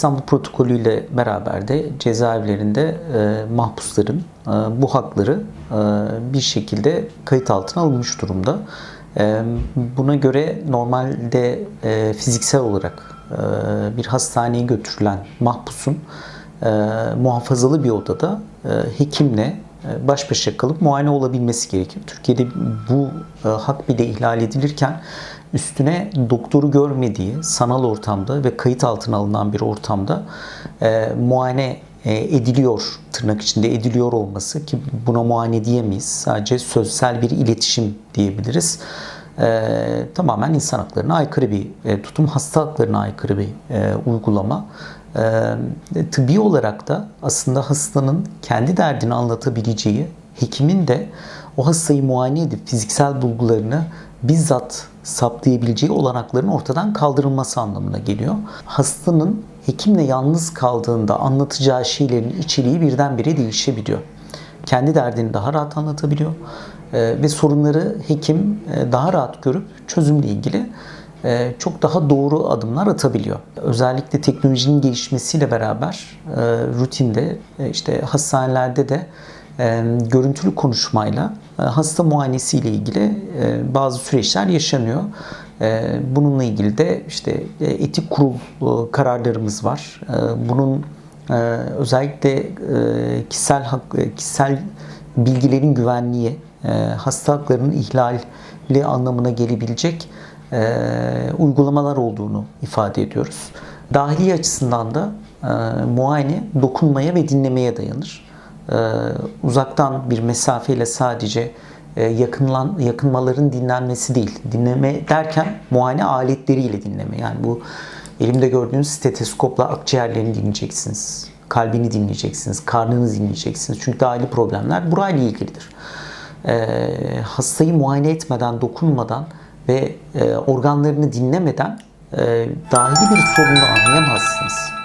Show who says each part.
Speaker 1: İstanbul Protokolü ile beraber de cezaevlerinde e, mahpusların e, bu hakları e, bir şekilde kayıt altına alınmış durumda. E, buna göre normalde e, fiziksel olarak e, bir hastaneye götürülen mahpusun e, muhafazalı bir odada e, hekimle e, baş başa kalıp muayene olabilmesi gerekir. Türkiye'de bu e, hak bile ihlal edilirken üstüne doktoru görmediği sanal ortamda ve kayıt altına alınan bir ortamda e, muayene e, ediliyor tırnak içinde ediliyor olması ki buna muayene diyemeyiz. Sadece sözsel bir iletişim diyebiliriz. E, tamamen insan haklarına aykırı bir e, tutum, hasta haklarına aykırı bir e, uygulama. E, tıbbi olarak da aslında hastanın kendi derdini anlatabileceği, hekimin de o hastayı muayene edip fiziksel bulgularını bizzat saptayabileceği olanakların ortadan kaldırılması anlamına geliyor. Hastanın hekimle yalnız kaldığında anlatacağı şeylerin içeriği birdenbire değişebiliyor. Kendi derdini daha rahat anlatabiliyor Ee, ve sorunları hekim e, daha rahat görüp çözümle ilgili e, çok daha doğru adımlar atabiliyor. Özellikle teknolojinin gelişmesiyle beraber e, rutinde e, işte hastanelerde de e, görüntülü konuşmayla e, hasta muayenesi ile ilgili e, bazı süreçler yaşanıyor. E, bununla ilgili de işte e, etik kurul e, kararlarımız var. E, bunun e, özellikle e, kişisel hak, e, kişisel bilgilerin güvenliği, e, hasta haklarının ihlali anlamına gelebilecek e, uygulamalar olduğunu ifade ediyoruz. Dahiliye açısından da e, muayene dokunmaya ve dinlemeye dayanır. E, uzaktan bir mesafeyle sadece e, yakınlan yakınmaların dinlenmesi değil. Dinleme derken muayene aletleriyle dinleme. Yani bu elimde gördüğünüz steteskopla akciğerlerini dinleyeceksiniz. Kalbini dinleyeceksiniz, karnını dinleyeceksiniz. Çünkü dahili problemler burayla ilgilidir. E, hastayı muayene etmeden, dokunmadan ve e, organlarını dinlemeden e, dahili bir sorunu anlayamazsınız.